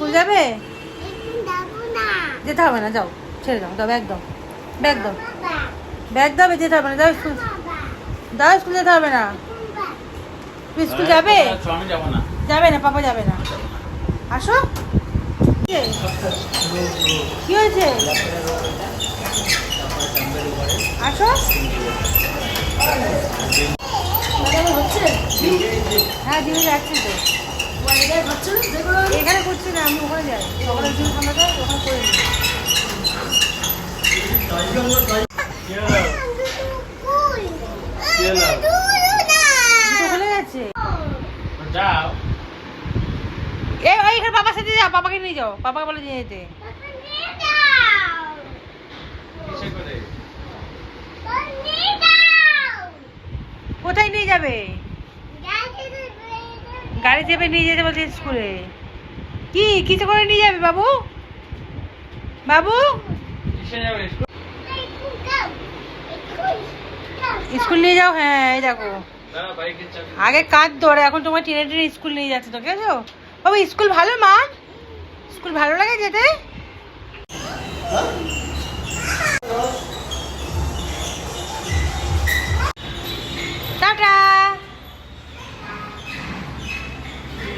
School যাবে? যেতে হবে না যাও ছেড়ে দাও দাও ব্যাগ দাও। ব্যাগ দাও ব্যাগ দাও যেতে হবে না যাও স্কুল। দাও স্কুল যেতে হবে না। তুমি স্কুল যাবে না। যাবে? না। পাপা যাবে না। আসো। কি কি হয়েছে? আসো। হ্যাঁ দিদি যাচ্ছি তো। এখানে করছি না আমি ওখানে যাই সকালের জন্য ঠান্ডা যায়। ওখানে করে নিই বাবার সাথে যাও, বাবাকে নিয়ে যাও, বাবাকে বলে নিয়ে যেতে। কোথায় নিয়ে যাবে? গাড়ি চেপে নিয়ে যেতে বলছে স্কুলে। কি, কিছু করে নিয়ে যাবে বাবু? বাবু? স্কুল নিয়ে যাও হ্যাঁ এই দেখো। আগে কাঁধ ধরে, এখন তোমার টেনে টেনে স্কুল নিয়ে যাচ্ছে, তো কেছো বাবু, স্কুল ভালো, মা? স্কুল ভালো লাগে যেতে?